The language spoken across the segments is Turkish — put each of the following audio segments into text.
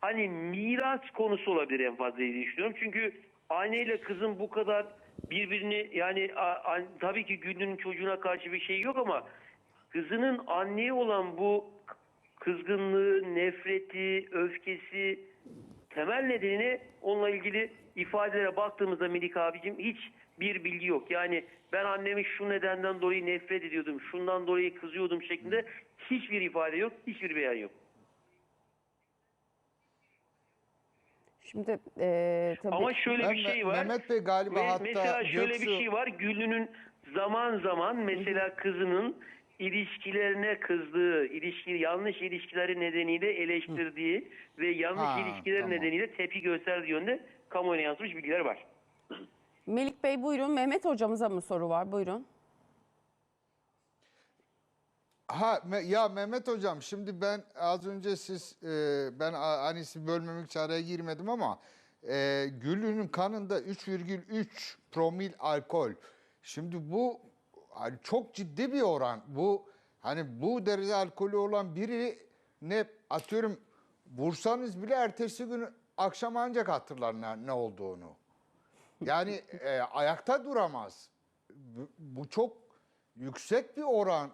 hani miras konusu olabilir en fazla diye düşünüyorum. Çünkü anneyle kızın bu kadar birbirini yani a- a- tabii ki Güllü'nün çocuğuna karşı bir şey yok ama kızının anneye olan bu kızgınlığı, nefreti, öfkesi temel nedeni onunla ilgili ifadelere baktığımızda Melik abicim hiç bir bilgi yok. Yani ben annemi şu nedenden dolayı nefret ediyordum, şundan dolayı kızıyordum şeklinde hiçbir ifade yok, hiçbir beyan yok. Şimdi e, tabii Ama şöyle Ben- bir şey var. Mehmet Bey galiba Ve hatta mesela şöyle bir Göksu- şey var. Güllü'nün zaman zaman mesela kızının ilişkilerine kızdığı, ilişki yanlış ilişkileri nedeniyle eleştirdiği ve yanlış Ha, ilişkiler tamam. nedeniyle tepki gösterdiği yönde kamuoyuna yansımış bilgiler var. Melik Bey buyurun. Mehmet hocamıza mı soru var? Buyurun. Ha ya Mehmet hocam şimdi ben az önce siz e, ben hani sizi bölmemek için girmedim ama e, Güllü'nün kanında 3,3 promil alkol. Şimdi bu hani çok ciddi bir oran. Bu hani bu derece alkolü olan biri ne atıyorum vursanız bile ertesi gün akşam ancak hatırlar ne, ne olduğunu. Yani e, ayakta duramaz. Bu, bu çok yüksek bir oran.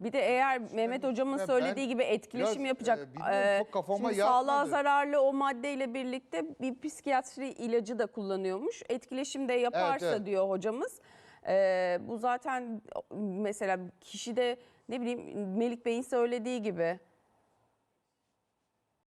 Bir de eğer Mehmet hocamın ben söylediği gibi etkileşim biraz, yapacak. e, bilmiyorum, e, çok kafama şimdi sağlığa yatmadı. zararlı o maddeyle birlikte bir psikiyatri ilacı da kullanıyormuş. Etkileşim de yaparsa Evet, evet. diyor hocamız. E, bu zaten mesela kişide ne bileyim Melik Bey'in söylediği gibi